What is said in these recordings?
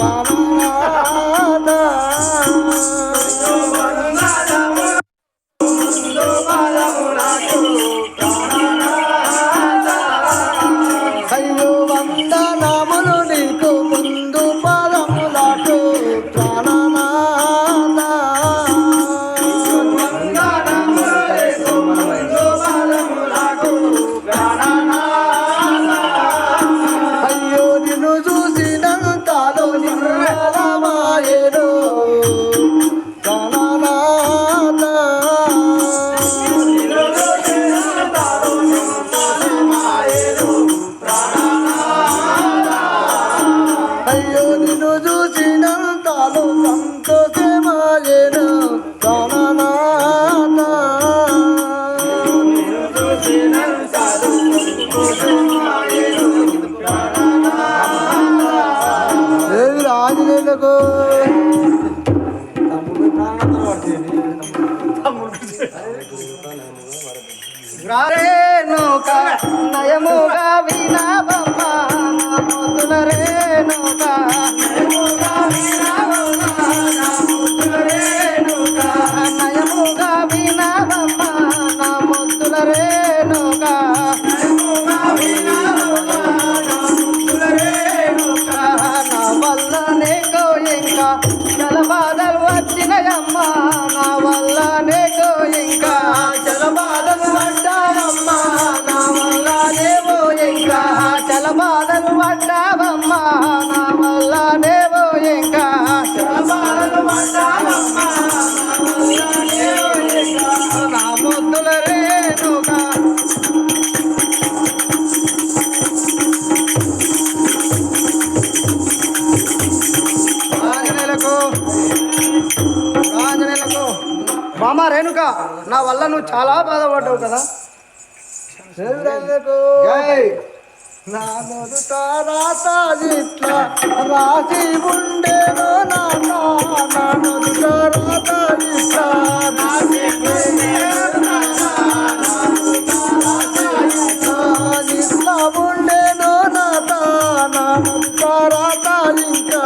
Bye. సంతోషమాయేను ప్రాణనాథ. ఏది నయముగా వినా జలబాధలు పడ్డావమ్మా నా వల్ల నేవో ఇంకా జలబాధలు పడ్డావమ్మా నా ముద్దుల రేణుగా మామ రేణుక నా వల్ల నువ్వు చాలా బాధపడ్డావు కదా. జై. నా నుదుట రాత ఇట్లా రాసి ఉండేను నాన్న నా రాత ఇట్లా రాసి ఇట్లా ఉండేను నాన్న నా రాత ఇంకా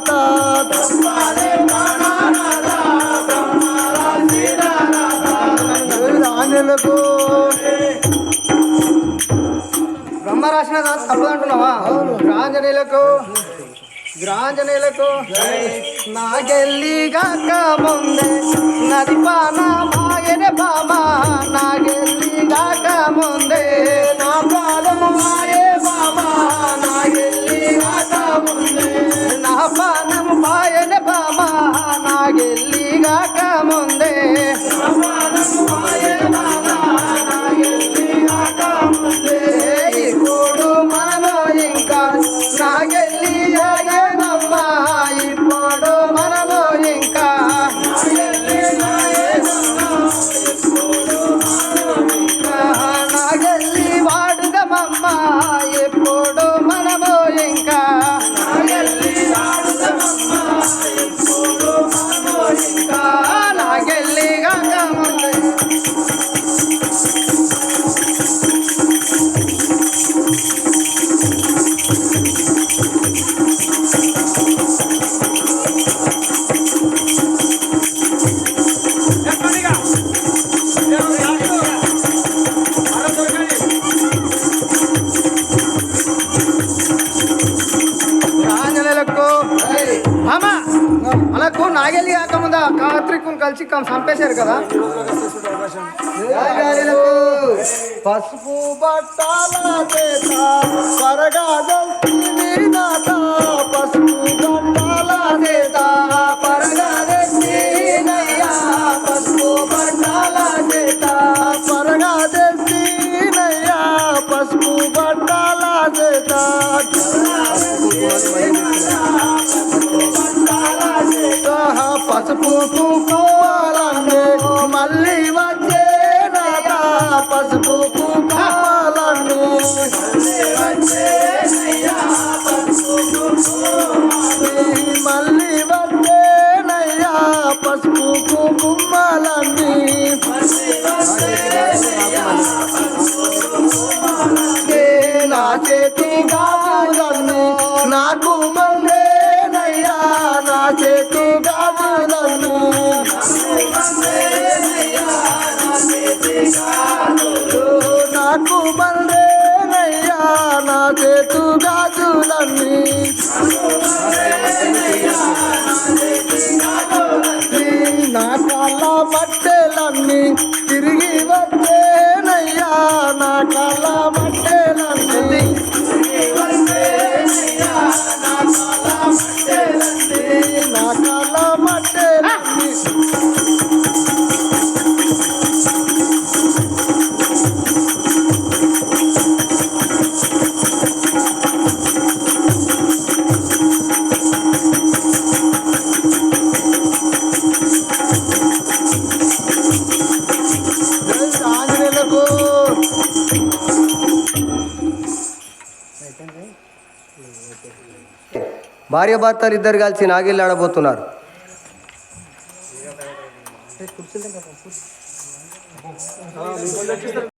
నారత రాణులకు బ్రహ్మ రాసిన తప్పదంటున్నావా గ్రాంజనీలకు నాగెల్లి ముందే నది పాన మాయనే బామా నాగెల్లి కాత్రికం కలిసి చంపేశారు కదా? పసుపు బట్టాల పసుపు కుంకుమాలనే మళ్ళీ వచ్చేనయా పసుపు కుంకుమాలన్నీ మళ్ళీ వచ్చేనయ్యా పసుపు కుంకుమాలన్నీ నా చేతి గాజులన్నీ నాకు మందేనయ్యా మట్టెలన్నీ తిరిగి వచ్చేనయ్యా నా కళ్ళ భార్య భర్తలు ఇద్దరు కలిసి నాగిళ్ళు ఆడబోతున్నారు.